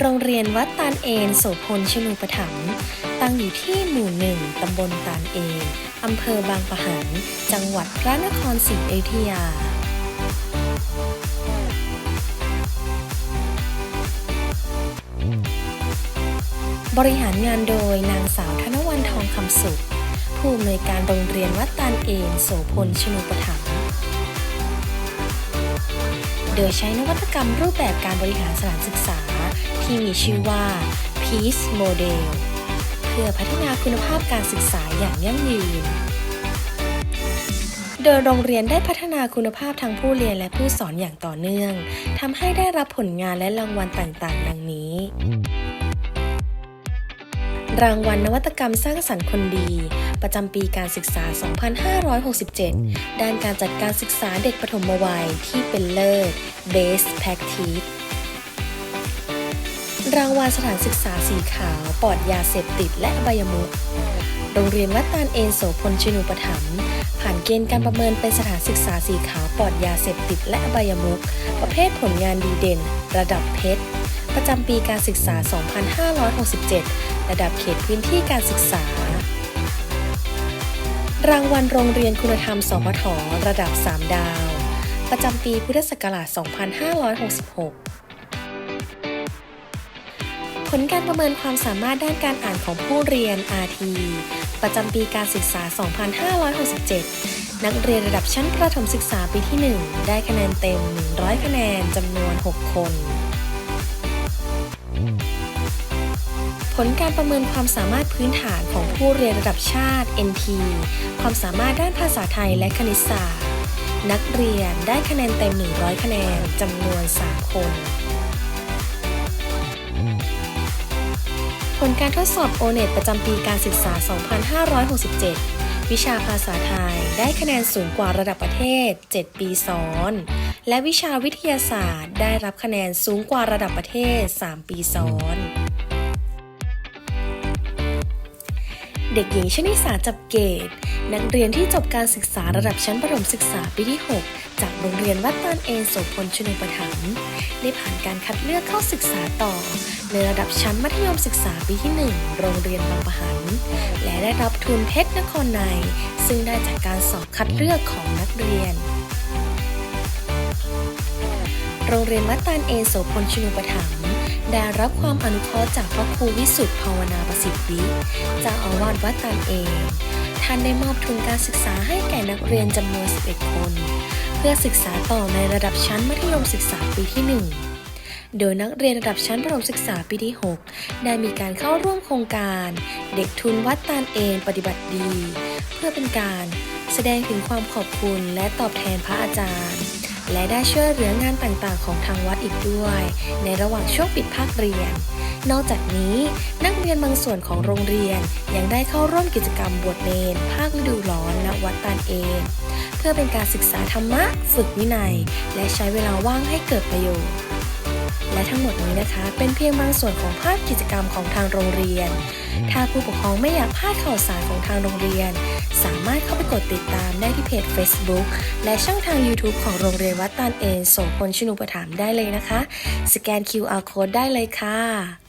โรงเรียนวัดตาลเอนโสพลชนูปถัมตั้งอยู่ที่หมู่หนึ่งตำบลตาลเอนอำเภอบางปะหัน จังหวัดพระนครศรีอยุธยาบริหารงานโดยนางสาวธนวันทองคำสุข ผู้อำนวยการโรงเรียนวัดตาลเอนโสพลชนูปถัม โดยใช้นวัตกรรมรูปแบบการบริหารสถานศึกษา ที่มีชื่อว่า Peace Model เพื่อพัฒนาคุณภาพการศึกษาอย่างยั่งยืน โดยโรงเรียนได้พัฒนาคุณภาพทั้งผู้เรียนและผู้สอนอย่างต่อเนื่องทำให้ได้รับผลงานและรางวัลต่างๆ ดังนี้ รางวัลนวัตกรรมสร้างสรรค์คนดี ประจำปีการศึกษา 2567 ด้านการจัดการศึกษาเด็กปฐมวัยที่เป็นเลิศ Best Practice รางวัลสถานศึกษาสีขาวปลอดยาเสพติดและอบายมุขโรงเรียนวัดตาลเอนโสพลชนูปถัมภ์ผ่านเกณฑ์การประเมินเป็นสถานศึกษาสีขาวปลอดยาเสพติดและอบายมุขประเภทผลงานดีเด่น ระดับเพชร ประจำปีการศึกษา 2567 ระดับเขตพื้นที่การศึกษา รางวัลโรงเรียนคุณธรรม สพทระดับ 3 ดาว ประจำปีพุทธศักราช 2566 ผลการประเมินความสามารถด้านการอ่านของผู้เรียน RT ประจำปีการศึกษา 2567นักเรียนระดับชั้นประถมศึกษาปีที่ 1 ได้คะแนนเต็ม 100 คะแนน จำนวน 6 คน ผลการประเมินความสามารถพื้นฐานของผู้เรียนระดับชาติ NT ความสามารถด้านภาษาไทยและคณิตศาสตร์ นักเรียนได้คะแนนเต็ม 100 คะแนนจำนวน 3 คน ผลการทดสอบ o n e t ประจำปีการศึกษา 2567 วิชาภาษาไทยได้คะแนนสูงกว่าระดับประเทศ 7 ปีซ้อน และวิชาวิทยาศาสตร์ได้รับคะแนนสูงกว่าระดับประเทศ 3 ปีซ้อน เด็กหญิงชนิสาจับเกต นักเรียนที่จบการศึกษาระดับชั้นประถมศึกษาปีที่ 6 จากโรงเรียนวัดตาลเอนโสพลชนุปถัมภ์ได้ผ่านการคัดเลือกเข้าศึกษาต่อ ในระดับชั้นมัธยมศึกษาปีที่ 1 โรงเรียนบางปะหัน และได้รับทุนเพชรนครใน ซึ่งได้จากการสอบคัดเลือกของนักเรียน โรงเรียนวัดตาลเอนโสพลชนุปถัมภ์ ได้รับความอนุเคราะห์จากพระครูวิสุทธิภาวนาประสิทธิ์วิเจ้าอาวาสวัดตาลเอนท่านได้มอบทุนการศึกษาให้แก่นักเรียนจำนวน 11 คน เพื่อศึกษาต่อในระดับชั้นมัธยมศึกษาปีที่ 1 โดยนักเรียนระดับชั้นประถมศึกษาปีที่ 6 ได้มีการเข้าร่วมโครงการ เด็กทุนวัดตาลเอนปฏิบัติดี เพื่อเป็นการแสดงถึงความขอบคุณและตอบแทนพระอาจารย์ และได้ช่วยเหลืองานต่างๆ ของทางวัดอีกด้วย ในระหว่างช่วงปิดภาคเรียน นอกจากนี้นักเรียนบางส่วนของโรงเรียนยังได้เข้าร่วมกิจกรรมบวชเนรภาคฤดูร้อนณวัดตานเอง เพื่อเป็นการศึกษาธรรมะ ฝึกวินัย และใช้เวลาว่างให้เกิดประโยชน์ และทั้งหมดนี้นะคะ เป็นเพียงบางส่วนของภาพกิจกรรมของทางโรงเรียน ถ้าผู้ปกครองไม่อยากพลาดข่าวสารของทางโรงเรียน สามารถเข้าไปกดติดตามได้ที่เพจ Facebook และช่องทาง YouTube ของโรงเรียนวัดตาลเอนโสพลชนุปถัมภ์ได้เลยนะคะ สแกน QR Code ได้เลยค่ะ